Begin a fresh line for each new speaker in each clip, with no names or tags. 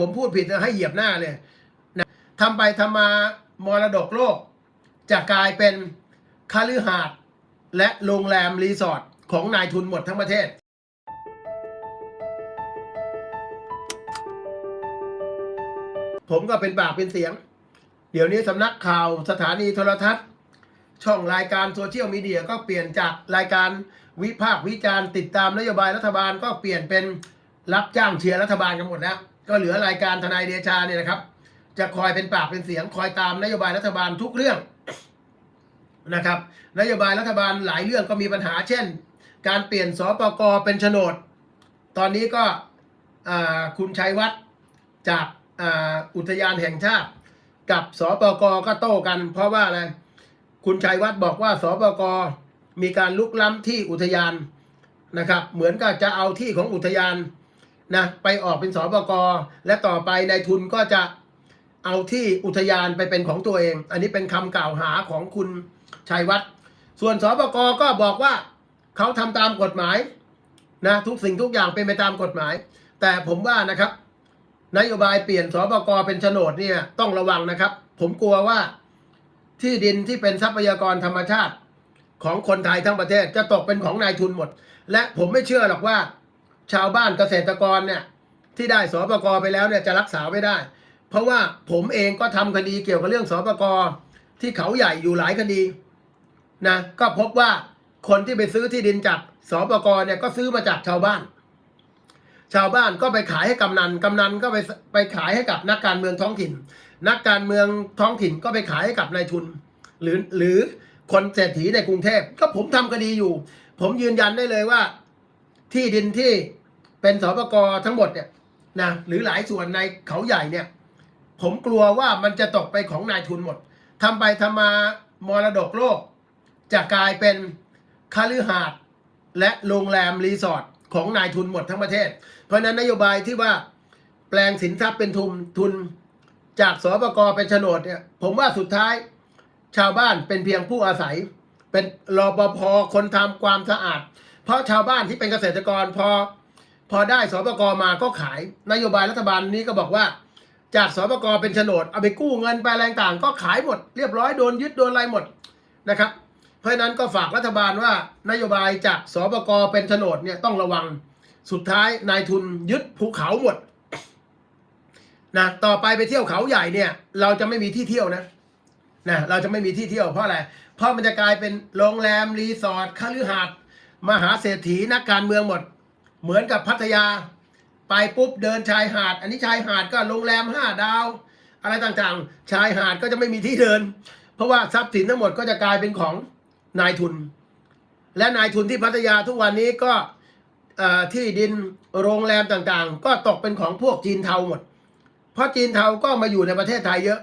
ผมพูดผิดนะให้เหยียบหน้าเลยนะทำไปทำมามรดกโลก จะกลายเป็นคาลือหาดและโรงแรมรีสอร์ทของนายทุนหมดทั้งประเทศผมก็เป็นปากเป็นเสียง เดี๋ยวนี้สำนักข่าวสถานีโทรทัศน์ ช่องรายการโซเชียลมีเดียก็เปลี่ยนจากรายการวิพากษ์วิจารณ์ติดตามนโยบายรัฐบาลก็เปลี่ยนเป็นรับจ้างเชียร์รัฐบาลกันหมดแล้ว ก็เหลือรายการทนายเดชาเนี่ยนะครับ จะคอยเป็นปากเป็นเสียงคอยตามนโยบายรัฐบาลทุกเรื่องนะครับนโยบายรัฐบาลหลายเรื่องก็มีปัญหา เช่น การเปลี่ยนสปกเป็นโฉนด ตอนนี้ก็คุณชัยวัฒน์จากอ,อุทยานแห่งชาติ กับสปกก็โต้กัน เพราะว่าอะไรคุณชัยวัฒน์บอกว่าสปกมีการลุกล้ำที่อุทยานนะครับ เหมือนกับจะเอาที่ของอุทยาน นะไปออกเป็นสปกและต่อไปนายทุนก็จะเอาที่อุทยานไปเป็นของตัวเอง อันนี้เป็นคำกล่าวหาของคุณชัยวัฒน์ส่วนสปกก็บอกว่าเขาทำตามกฎหมายนะทุกสิ่งทุกอย่างเป็นไปตามกฎหมาย แต่ผมว่านะครับ นโยบายเปลี่ยนสปกเป็นโฉนดเนี่ยต้องระวังนะครับ ผมกลัวว่าที่ดินที่เป็นทรัพยากรธรรมชาติของคนไทยทั้งประเทศจะตกเป็นของนายทุนหมด และผมไม่เชื่อหรอกว่า ชาวบ้านเกษตรกรเนี่ยที่ได้สปกไปแล้วเนี่ยจะรักษาไม่ได้ เพราะว่าผมเองก็ทำคดีเกี่ยวกับเรื่องสปกที่เขาใหญ่อยู่หลายคดีนะก็พบว่าคนที่ไปซื้อที่ดินจากสปกเนี่ยก็ซื้อมาจากชาวบ้าน ชาวบ้านก็ไปขายให้กำนันกำนันก็ไปไปขายให้กับนักการเมืองท้องถิ่น นักการเมืองท้องถิ่นก็ไปขายให้กับนายทุน หรือหรือคนเศรษฐีในกรุงเทพก็ผมทำคดีอยู่ ผมยืนยันได้เลยว่า ที่ดินที่ เป็นสปกทั้งหมดเนี่ยนะหรือหลายส่วนในเขาใหญ่เนี่ย ผมกลัวว่ามันจะตกไปของนายทุนหมดทำไปทำมามรดกโลก จะกลายเป็นคาลือหาดและโรงแรมรีสอร์ทของนายทุนหมดทั้งประเทศ เพราะนั้นนโยบายที่ว่าแปลงสินทรัพย์เป็นทุนทุนจากสปกเป็นโฉนดเนี่ยผมว่าสุดท้ายชาวบ้านเป็นเพียงผู้อาศัย เป็นรปภคนทำความสะอาด เพราะชาวบ้านที่เป็นเกษตรกรพอ พอได้สปกมาก็ขายนโยบายรัฐบาลนี้ก็บอกว่า จากสปกเป็นโฉนดเอาไปกู้เงินไปอะไรต่างก็ขายหมด เรียบร้อยโดนยึดโดนอะไรหมดนะครับ เพราะฉะนั้นก็ฝากรัฐบาลว่านโยบายจากสปกเป็นโฉนดเนี่ยต้องระวังสุดท้ายนายทุนยึดภูเขาหมดนะต่อไปไปเที่ยวเขาใหญ่เนี่ย เราจะไม่มีที่เที่ยวนะนะเราจะไม่มีที่เที่ยวเพราะอะไรเพราะมันจะกลายเป็นโรงแรมรีสอร์ทคฤหาสน์มหาเศรษฐีนักการเมืองหมด เหมือนกับพัทยา ไปปุ๊บเดินชายหาด อันนี้ชายหาดก็โรงแรมห้าดาว อะไรต่างๆ ชายหาดก็จะไม่มีที่เดิน เพราะว่าทรัพย์สินทั้งหมดก็จะกลายเป็นของนายทุน และนายทุนที่พัทยาทุกวันนี้ก็ที่ดินโรงแรมต่างๆ ก็ตกเป็นของพวกจีนเทาหมด เพราะจีนเทาก็มาอยู่ในประเทศไทยเยอะ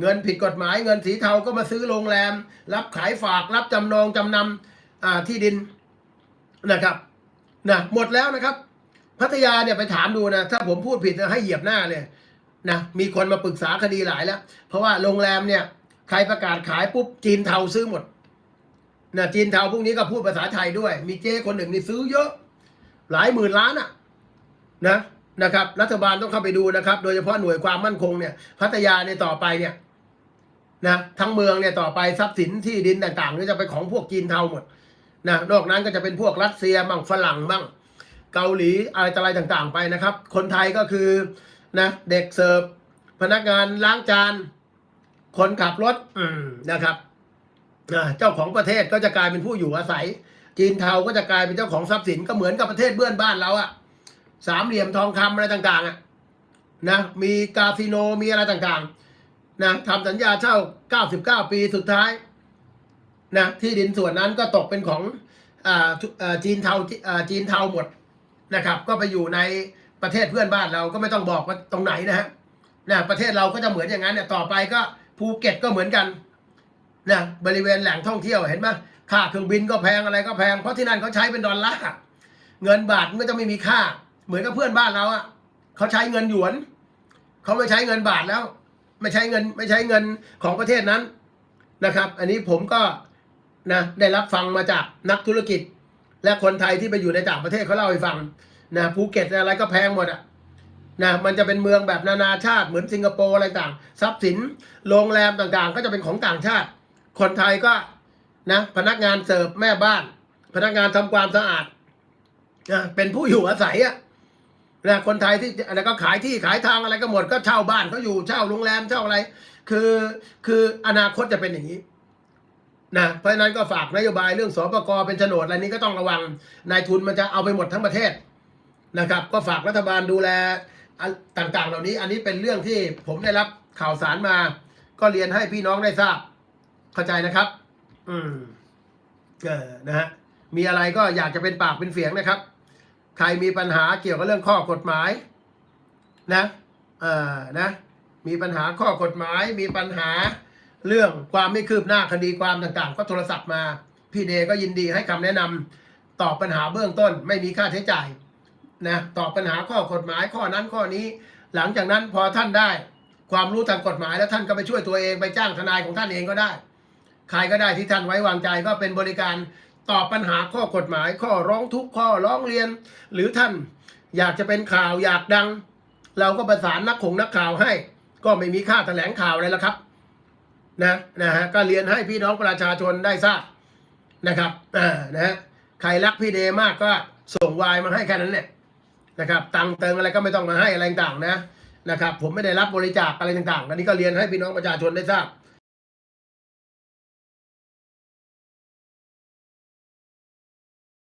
เงินผิดกฎหมายเงินสีเทาก็มาซื้อโรงแรม รับขายฝากรับจำนองจำนำที่ดินนะครับ นะหมดแล้วนะครับ พัทยาเนี่ยไปถามดูนะ ถ้าผมพูดผิดนะให้เหยียบหน้าเลยนะมีคนมาปรึกษาคดีหลายแล้ว เพราะว่าโรงแรมเนี่ย ใครประกาศขายปุ๊บจีนเทาซื้อหมดนะจีนเทาพวกนี้ก็พูดภาษาไทยด้วย มีเจ้คนหนึ่งนี่ซื้อเยอะ หลายหมื่นล้านอะนะนะครับ รัฐบาลต้องเข้าไปดูนะครับ โดยเฉพาะหน่วยความมั่นคงเนี่ย พัทยาเนี่ยต่อไปเนี่ยนะทั้งเมืองเนี่ยต่อไปทรัพย์สินที่ดินต่างๆก็จะไปนของพวกจีนเทาหมด นะนอกนั้นก็จะเป็นพวกรัสเซียบ้างฝรั่งบ้างเกาหลีอะไรต่ออะไรต่างๆ ไปนะครับ คนไทยก็คือนะเด็กเสิร์ฟพนักงานล้างจาน คนขับรถอืนะครับอ่าเจ้าของประเทศก็จะกลายเป็นผู้อยู่อาศัย จีนเทาก็จะกลายเป็นเจ้าของทรัพย์สินก็เหมือนกับประเทศเพื่อนบ้านเราอะสามเหลี่ยมทองคำอะไรต่างๆอะนะมีคาสิโนมีอะไรต่างๆนะทำสัญญาเช่า 99 ปีสุดท้าย นะที่ดินส่วนนั้นก็ตกเป็นของอ่าจีนเทาอ่าจีนเทาหมดนะครับ ก็ไปอยู่ในประเทศเพื่อนบ้านเราก็ไม่ต้องบอกว่าตรงไหนนะฮะนะประเทศเราก็จะเหมือนอย่างนั้นเนี่ยต่อไปก็ภูเก็ตก็เหมือนกันนะบริเวณแหล่งท่องเที่ยวเห็นไหมค่าเครื่องบินก็แพงอะไรก็แพงเพราะที่นั่นเขาใช้เป็นดอลลาร์เงินบาทมันก็จะไม่มีค่า เหมือนกับเพื่อนบ้านเราอะเขาใช้เงินหยวนเขาไม่ใช้เงินบาทแล้ว ไม่ใช้เงินไม่ใช้เงินของประเทศนั้นนะครับ อันนี้ผมก็ นะได้รับฟังมาจากนักธุรกิจ และคนไทยที่ไปอยู่ในต่างประเทศเขาเล่าให้ฟังนะภูเก็ตอะไรก็แพงหมดอะนะมันจะเป็นเมืองแบบนานาชาติเหมือนสิงคโปร์อะไรต่างทรัพย์สินโรงแรมต่างๆ ก็จะเป็นของต่างชาติ คนไทยก็นะพนักงานเสิร์ฟแม่บ้าน พนักงานทำความสะอาดนะเป็นผู้อยู่อาศัยอะนะคนไทยที่อะไรก็ขายที่ขายทางอะไรก็หมดก็เช่าบ้านเขาอยู่เช่าโรงแรมเช่าอะไร คือคืออนาคตจะเป็นอย่างนี้ นะเพราะฉะนั้นก็ฝากนโยบายเรื่องสปกเป็นโฉนดอะไรนี้ก็ต้องระวังนายทุนมันจะเอาไปหมดทั้งประเทศนะครับ ก็ฝากรัฐบาลดูแลต่างๆ เหล่านี้ อันนี้เป็นเรื่องที่ผมได้รับข่าวสารมา ก็เรียนให้พี่น้องได้ทราบ เข้าใจนะครับ อืมเออนะฮะมีอะไรก็อยากจะเป็นปากเป็นเสียงนะครับ ใครมีปัญหาเกี่ยวกับเรื่องข้อกฎหมาย นะเออนะ มีปัญหาข้อกฎหมาย มีปัญหา เรื่องความไม่คืบหน้าคดีความต่างๆ ก็โทรศัพท์มา พี่เดก็ยินดีให้คำแนะนำตอบปัญหาเบื้องต้น ไม่มีค่าใช้จ่ายนะตอบปัญหาข้อกฎหมายข้อนั้นข้อนี้ หลังจากนั้นพอท่านได้ ความรู้ทางกฎหมายแล้วท่านก็ไปช่วยตัวเองไปจ้างทนายของท่านเองก็ได้ใครก็ได้ที่ท่านไว้วางใจก็เป็นบริการตอบปัญหาข้อกฎหมาย ข้อร้องทุกข์ข้อร้องเรียน หรือท่านอยากจะเป็นข่าวอยากดัง เราก็ประสานนักขงนักข่าวให้ ก็ไม่มีค่าแถลงข่าวอะไรแล้วครับ นะนะฮะก็เรียนให้พี่น้องประชาชนได้ทราบนะครับอ่านะฮะใครรักพี่เดมากก็ส่งวายมาให้แค่นั้นเนี่ยนะครับ ตังเติงอะไรก็ไม่ต้องมาให้อะไรต่างๆนะนะครับ ผมไม่ได้รับบริจาคอะไรต่างๆอันนี้ก็เรียนให้พี่น้องประชาชนได้ทราบ